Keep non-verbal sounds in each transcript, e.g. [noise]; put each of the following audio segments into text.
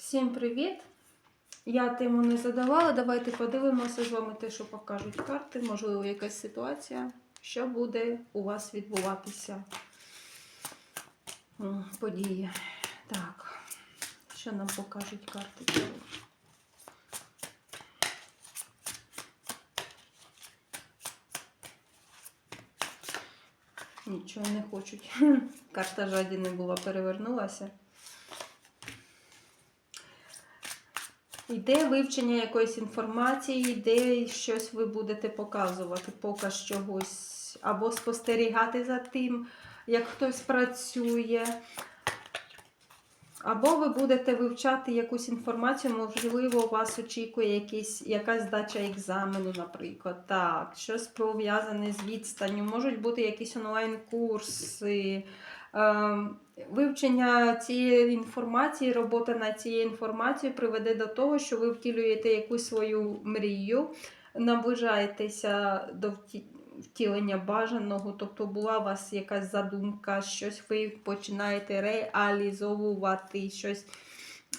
Всім привіт! Я тему не задавала. Давайте подивимося з вами те, що покажуть карти. Можливо, якась ситуація, що буде у вас відбуватися. Події. Так, що нам покажуть карти? Нічого не хочуть. [laughs] Карта жадіни була перевернулася. Йде вивчення якоїсь інформації, йде щось ви будете показувати, показ чогось, або спостерігати за тим, як хтось працює. Або ви будете вивчати якусь інформацію, можливо, у вас очікує якийсь, якась здача екзамену, наприклад. Так, щось пов'язане з відстанню, можуть бути якісь онлайн-курси. Ем, Вивчення цієї інформації, робота над цією інформацією приведе до того, що ви втілюєте якусь свою мрію, наближаєтеся до втілення бажаного, тобто була у вас якась задумка, щось ви починаєте реалізовувати, щось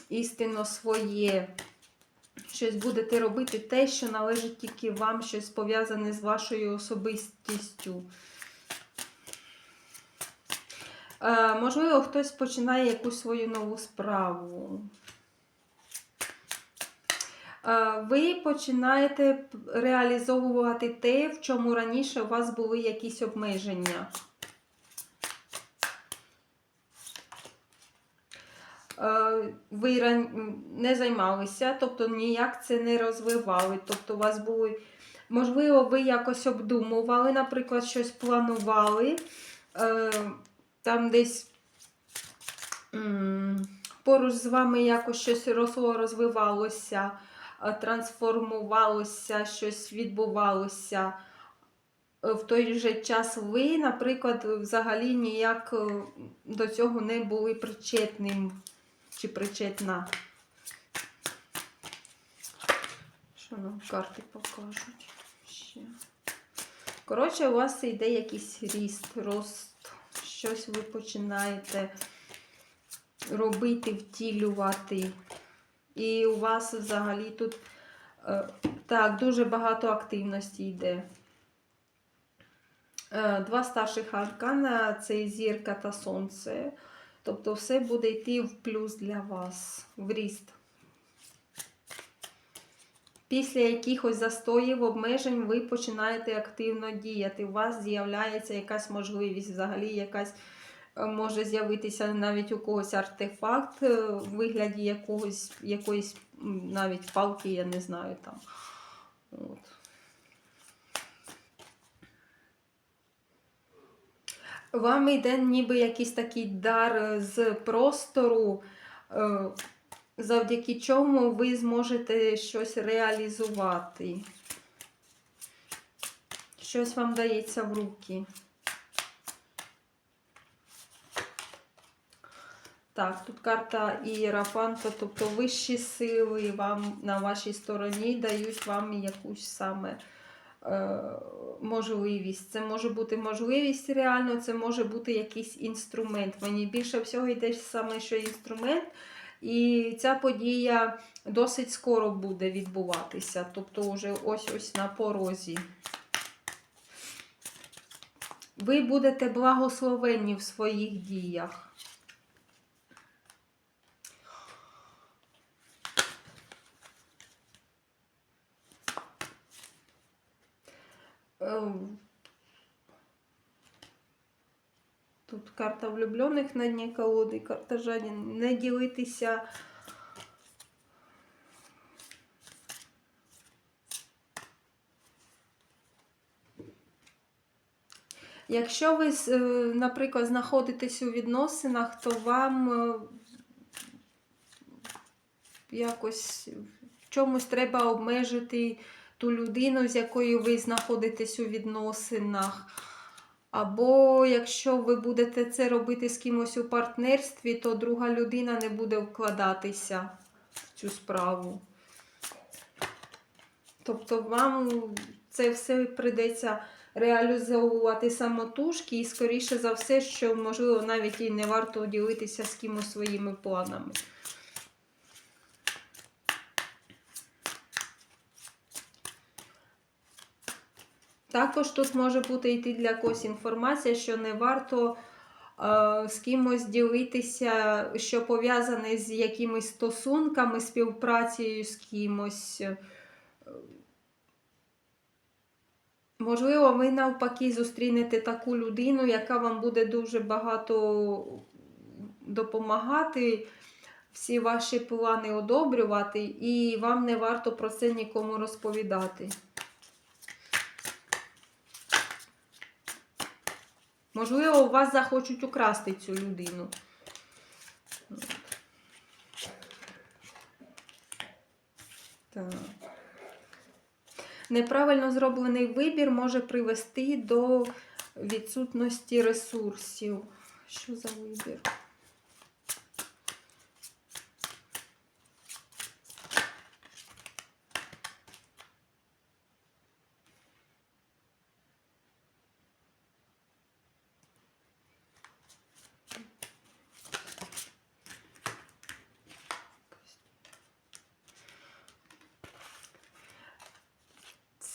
істинно своє. Щось будете робити те, що належить тільки вам, щось пов'язане з вашою особистістю. Е, можливо, хтось починає якусь свою нову справу. Е, ви починаєте реалізовувати те, в чому раніше у вас були якісь обмеження. Е, Ви не займалися, тобто ніяк це не розвивали. Тобто, у вас були, можливо, ви якось обдумували, наприклад, щось планували. Там десь поруч з вами якось щось росло, розвивалося, е, трансформувалося, щось відбувалося. Е, В той же час ви, наприклад, взагалі ніяк е, до цього не були причетним чи причетна. Що нам карти покажуть? Ще. Коротше, у вас йде якийсь ріст, рост, щось ви починаєте робити, втілювати. І у вас взагалі тут е, так, дуже багато активності йде. Е, Два старших аркана це зірка та сонце. Тобто все буде йти в плюс для вас, в ріст. Після якихось застоїв, обмежень ви починаєте активно діяти. У вас з'являється якась можливість, взагалі якась е, може з'явитися навіть у когось артефакт е, в вигляді якогось, якоїсь навіть палки, я не знаю там. От. Вам йде ніби якийсь такий дар е, з простору, е, завдяки чому ви зможете щось реалізувати. Щось вам дається в руки. Так, тут карта Ієрафанта, тобто вищі сили вам на вашій стороні дають вам якусь саме е, можливість. Це може бути можливість реально, це може бути якийсь інструмент. Мені більше всього йде саме, що інструмент. І ця подія досить скоро буде відбуватися. Тобто, вже ось-ось на порозі. Ви будете благословенні в своїх діях. Ем, Тут карта влюблених на дні колоди, карта жадін. Не ділитися. Якщо ви, е, наприклад, знаходитесь у відносинах, то вам е, якось в чомусь треба обмежити ту людину, з якою ви знаходитесь у відносинах. Або якщо ви будете це робити з кимось у партнерстві, то друга людина не буде вкладатися в цю справу. Тобто вам це все прийдеться реалізовувати самотужки, і, скоріше за все, що, можливо, навіть і не варто ділитися з кимось своїми планами. Також тут може бути йти для когось інформація, що не варто е, з кимось ділитися, що пов'язане з якимись стосунками, співпрацею з кимось. Е, Можливо, ви навпаки зустрінете таку людину, яка вам буде дуже багато допомагати, всі ваші плани одобрювати, і вам не варто про це нікому розповідати. Можливо, у вас захочуть украсти цю людину. Так. Неправильно зроблений вибір може привести до відсутності ресурсів. Що за вибір?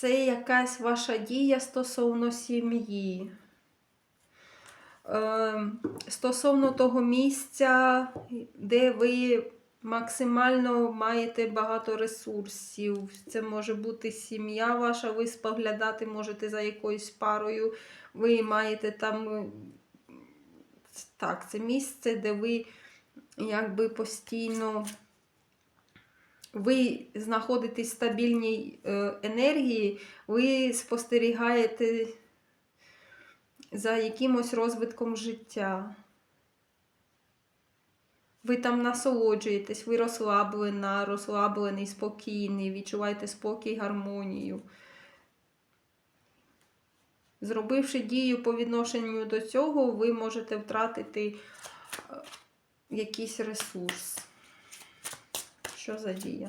Це якась ваша дія стосовно сім'ї. Е, стосовно того місця, де ви максимально маєте багато ресурсів. Це може бути сім'я ваша, ви споглядати можете за якоюсь парою. Ви маєте там. е, Так, це місце, де ви якби постійно ви знаходитесь в стабільній е, енергії, ви спостерігаєте за якимось розвитком життя. Ви там насолоджуєтесь, ви розслаблена, розслаблений, спокійний, відчуваєте спокій, гармонію. Зробивши дію по відношенню до цього, ви можете втратити е, якийсь ресурс. Що за дія?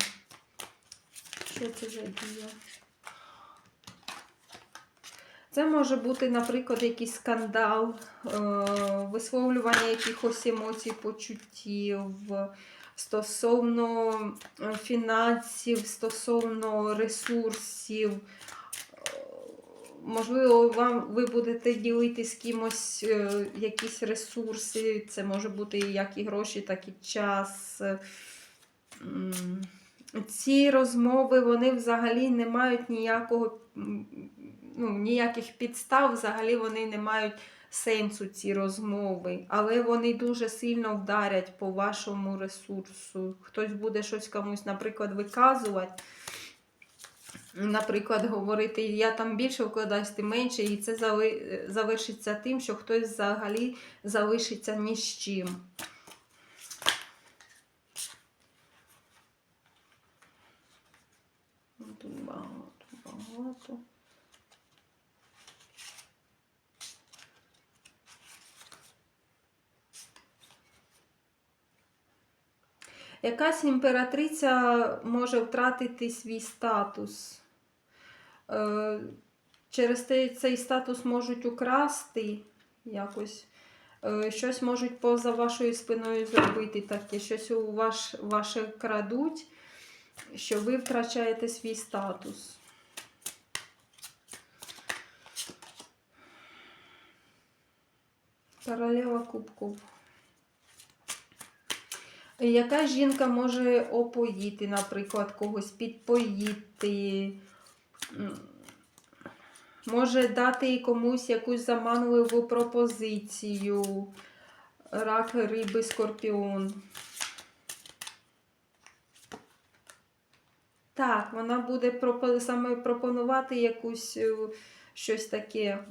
Що це за дія? Це може бути, наприклад, якийсь скандал, е, висловлювання якихось емоцій, почуттів стосовно е, фінансів, стосовно ресурсів. Е, Можливо, вам ви будете ділити з кимось якісь ресурси. Це може бути як і гроші, так і час. Ці розмови вони взагалі не мають ніякого, ну, ніяких підстав, взагалі вони не мають сенсу, ці розмови, але вони дуже сильно вдарять по вашому ресурсу. Хтось буде щось комусь, наприклад, виказувати. Наприклад, говорити, я там більше вкладаюсь, ти менше, і це завершиться тим, що хтось взагалі залишиться ні з чим. Ну, Тут багато, багато. Якась імператриця може втратити свій статус. Е, Через цей статус можуть украсти якось. Е, Щось можуть поза вашою спиною зробити таке, щось у ваш, ваше крадуть, що ви втрачаєте свій статус. Королева кубків. Яка жінка може опоїти, наприклад, когось підпоїти, може дати комусь якусь заманливу пропозицію, рак, риби, скорпіон. Так, вона буде саме пропонувати якусь е, щось таке.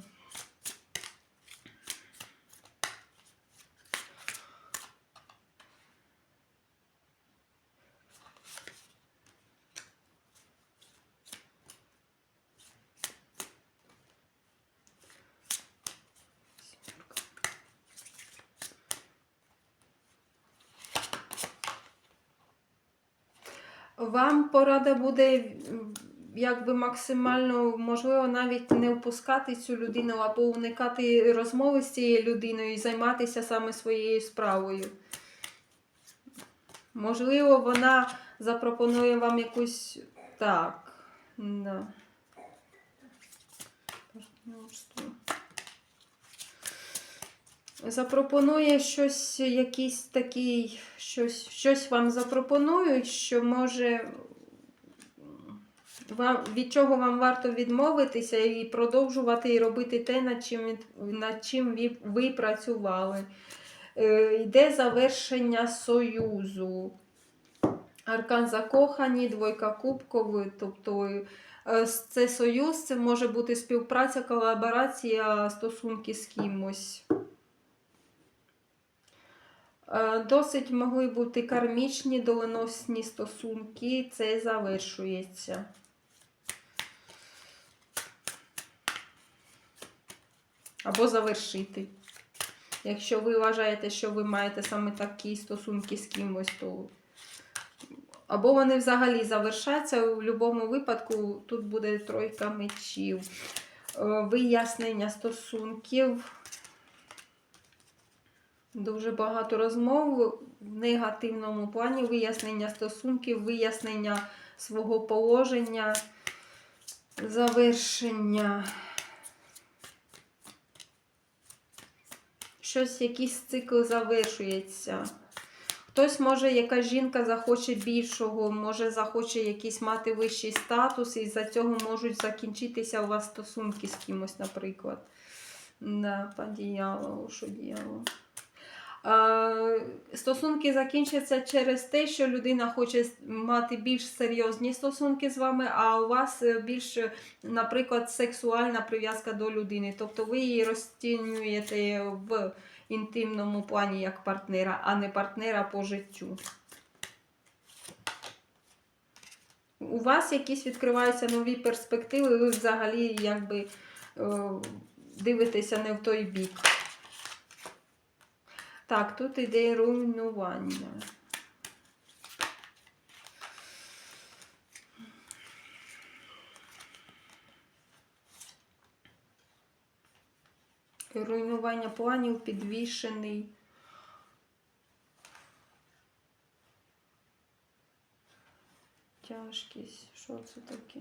Вам порада буде якби максимально, можливо, навіть не впускати цю людину або уникати розмови з цією людиною і займатися саме своєю справою. Можливо, вона запропонує вам якусь. Так. Да. партнерство. Запропонує щось, якийсь такий, щось, щось вам запропонують, що може вам, від чого вам варто відмовитися і продовжувати і робити те, над чим, над чим ви, працювали. Е, йде завершення союзу. Аркан закохані, двойка кубкової, тобто е, це союз, це може бути співпраця, колаборація, стосунки з кимось. Е, Досить могли бути кармічні, доленосні стосунки, це завершується. Або завершити. Якщо ви вважаєте, що ви маєте саме такі стосунки з кимось, то або вони взагалі завершаться. У будь-якому випадку тут буде тройка мечів. Е, Вияснення стосунків. Дуже багато розмов в негативному плані вияснення стосунків, вияснення свого положення, завершення. Щось, якийсь цикл завершується. Хтось може, яка жінка захоче більшого, може захоче якийсь мати вищий статус, і за цього можуть закінчитися у вас стосунки з кимось, наприклад. Да, по діялу, що діяло. Стосунки закінчаться через те, що людина хоче мати більш серйозні стосунки з вами, а у вас е, більш, е, наприклад, сексуальна прив'язка до людини. Тобто ви її розцінюєте в інтимному плані як партнера, а не партнера по життю. У вас якісь відкриваються нові перспективи, ви взагалі якби е, дивитеся не в той бік. Так, тут іде руйнування. Руйнування планів підвішений. Тяжкість. Що це таке?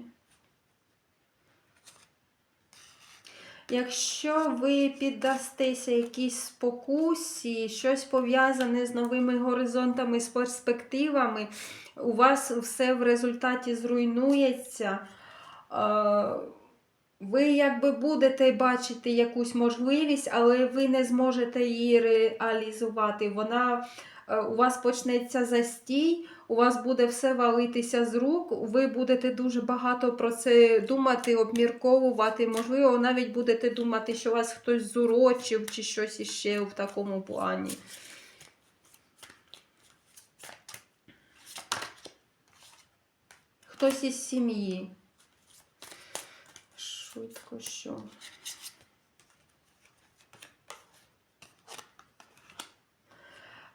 Якщо ви піддастеся якійсь спокусі, щось пов'язане з новими горизонтами, з перспективами, у вас все в результаті зруйнується. Е, Ви якби будете бачити якусь можливість, але ви не зможете її реалізувати. Вона е, у вас почнеться застій, у вас буде все валитися з рук, ви будете дуже багато про це думати, обмірковувати. Можливо, навіть будете думати, що вас хтось зурочив чи щось іще в такому плані. Хтось із сім'ї. Швидко що.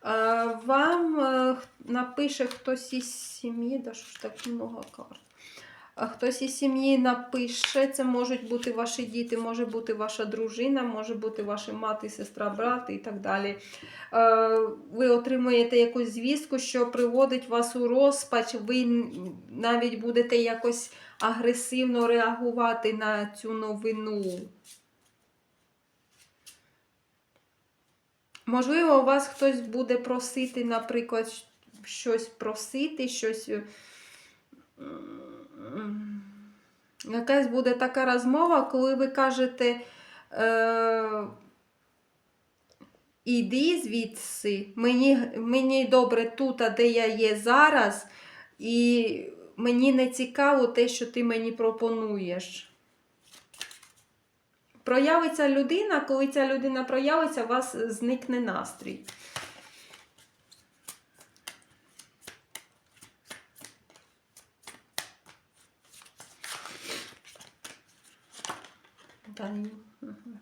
Е, Вам е, х- напише хтось із сім'ї, да що ж так много карт. Хтось із сім'ї напише, це можуть бути ваші діти, може бути ваша дружина, може бути ваша мати, сестра, брат і так далі. Е, Ви отримуєте якусь звістку, що приводить вас у розпач, ви навіть будете якось агресивно реагувати на цю новину. Можливо, у вас хтось буде просити, наприклад, щось просити, щось. е, Якась буде така розмова, коли ви кажете. Е, Іди звідси, мені, мені добре тут, а де я є зараз, і мені не цікаво те, що ти мені пропонуєш. Проявиться людина, коли ця людина проявиться, у вас зникне настрій. Мгм.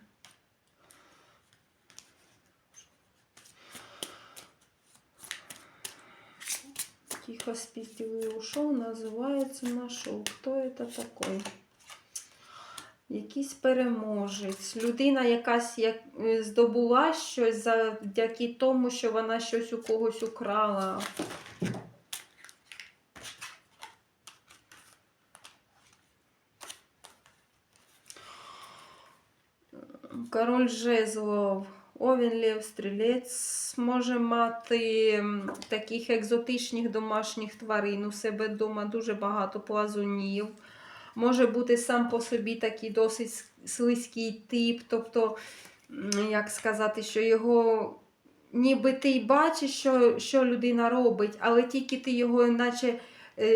Тихо спиздил и ушел, називається нашов. Хто это такой? Якийсь переможець. Людина якась як, е, здобула щось завдяки тому, що вона щось у когось украла. Король жезлов. Овін Лев Стрілець може мати таких екзотичних домашніх тварин у себе вдома дуже багато плазунів. Може бути сам по собі такий досить слизький тип, тобто, як сказати, що його ніби ти й бачиш, що, що людина робить, але тільки ти його, наче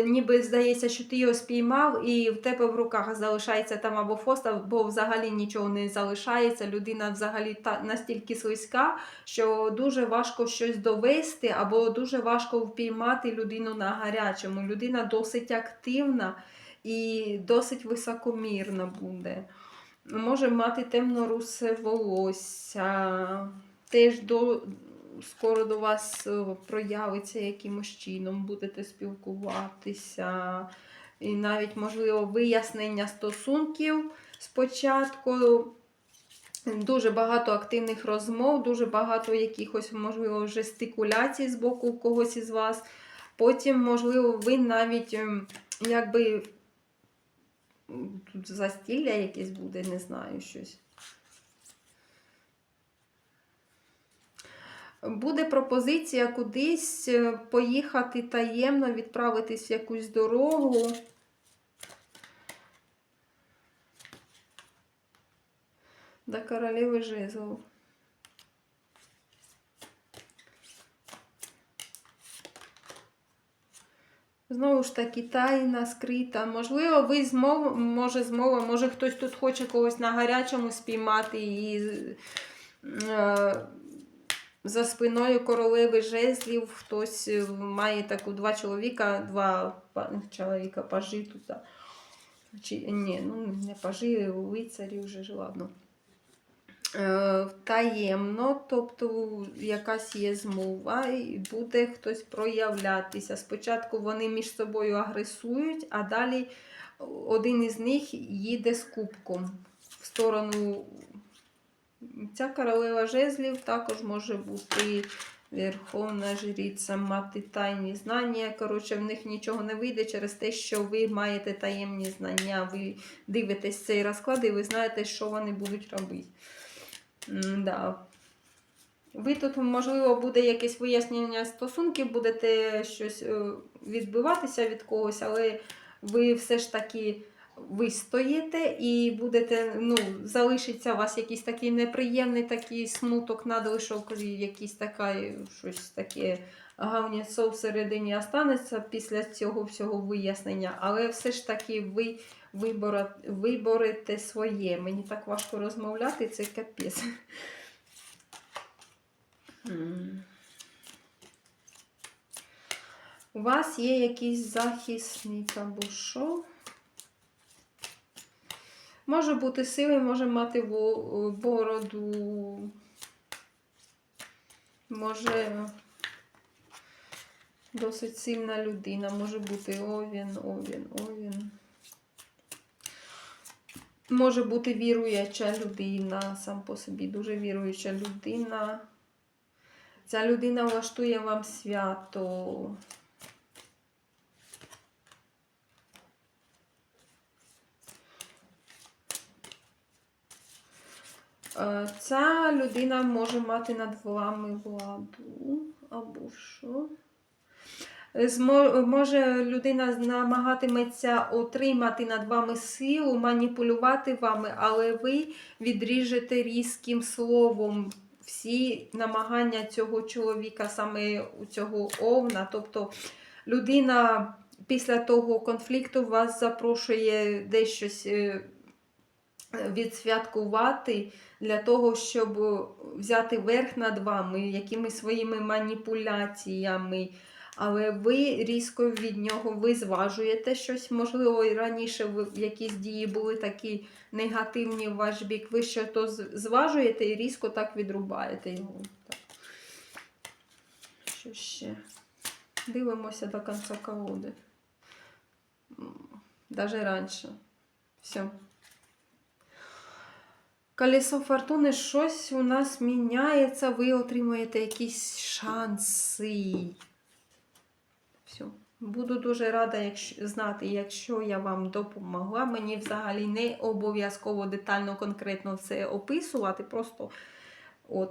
ніби здається, що ти його спіймав, і в тебе в руках залишається там або фост, або взагалі нічого не залишається. Людина взагалі та настільки слизька, що дуже важко щось довести, або дуже важко впіймати людину на гарячому. Людина досить активна і досить високомірна буде. Може мати темно-русе волосся. Теж до, скоро до вас е, проявиться якимось чином, будете спілкуватися. І навіть, можливо, вияснення стосунків спочатку. Дуже багато активних розмов, дуже багато якихось, можливо, жестикуляцій з боку когось із вас. Потім, можливо, ви навіть ем, якби тут застілля якесь буде, не знаю щось. Буде пропозиція кудись е, поїхати таємно, відправитись в якусь дорогу. До королеви жезлов. Знову ж таки, тайна скрита. Можливо, ви змов, може змова, може хтось тут хоче когось на гарячому спіймати і е, за спиною королеви жезлів хтось е, має таку два чоловіка, два чоловіка пажі тут. Чи, ні, ну не пажи, лицарі вже ж ладно. Е, таємно, тобто якась є змова, і буде хтось проявлятися. Спочатку вони між собою агресують, а далі один із них їде з кубком в сторону. Ця королева жезлів також може бути верховна жриця, мати тайні знання. Коротше, в них нічого не вийде через те, що ви маєте таємні знання. Ви дивитесь цей розклад і ви знаєте, що вони будуть робити. Да. Ви тут, можливо, буде якесь вияснення стосунків, будете щось е, відбиватися від когось, але ви все ж таки вистоїте і будете, ну, залишиться у вас якийсь такий неприємний такий смуток, надлишок, якийсь така, щось таке гавняцо всередині останеться після цього всього вияснення, але все ж таки ви вибора, виборете своє. Мені так важко розмовляти, це капець. У вас є якийсь захисник або що? Може бути сивий, може мати бороду. Може досить сильна людина, може бути овін, овін, овін. Може бути віруюча людина, сам по собі дуже віруюча людина. Ця людина влаштує вам свято. Ця людина може мати над вами владу або що. Може людина намагатиметься отримати над вами силу, маніпулювати вами, але ви відріжете різким словом всі намагання цього чоловіка, саме у цього овна. Тобто людина після того конфлікту вас запрошує дещось е, відсвяткувати для того, щоб взяти верх над вами якимись своїми маніпуляціями. Але ви різко від нього ви зважуєте щось. Можливо, і раніше якісь дії були такі негативні в ваш бік. Ви що то зважуєте і різко так відрубаєте його. Так. Що ще? Дивимося до кінця колоди. Навіть раніше. Все. Колесо фортуни щось у нас міняється, ви отримуєте якісь шанси. Все. Буду дуже рада якщо, знати, якщо я вам допомогла. Мені взагалі не обов'язково детально, конкретно все описувати. Просто от,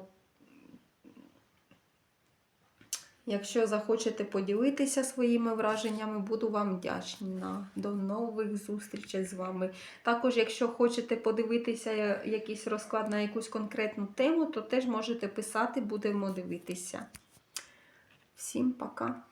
якщо захочете поділитися своїми враженнями, буду вам вдячна. До нових зустрічей з вами. Також, якщо хочете подивитися якийсь розклад на якусь конкретну тему, то теж можете писати, будемо дивитися. Всім пока!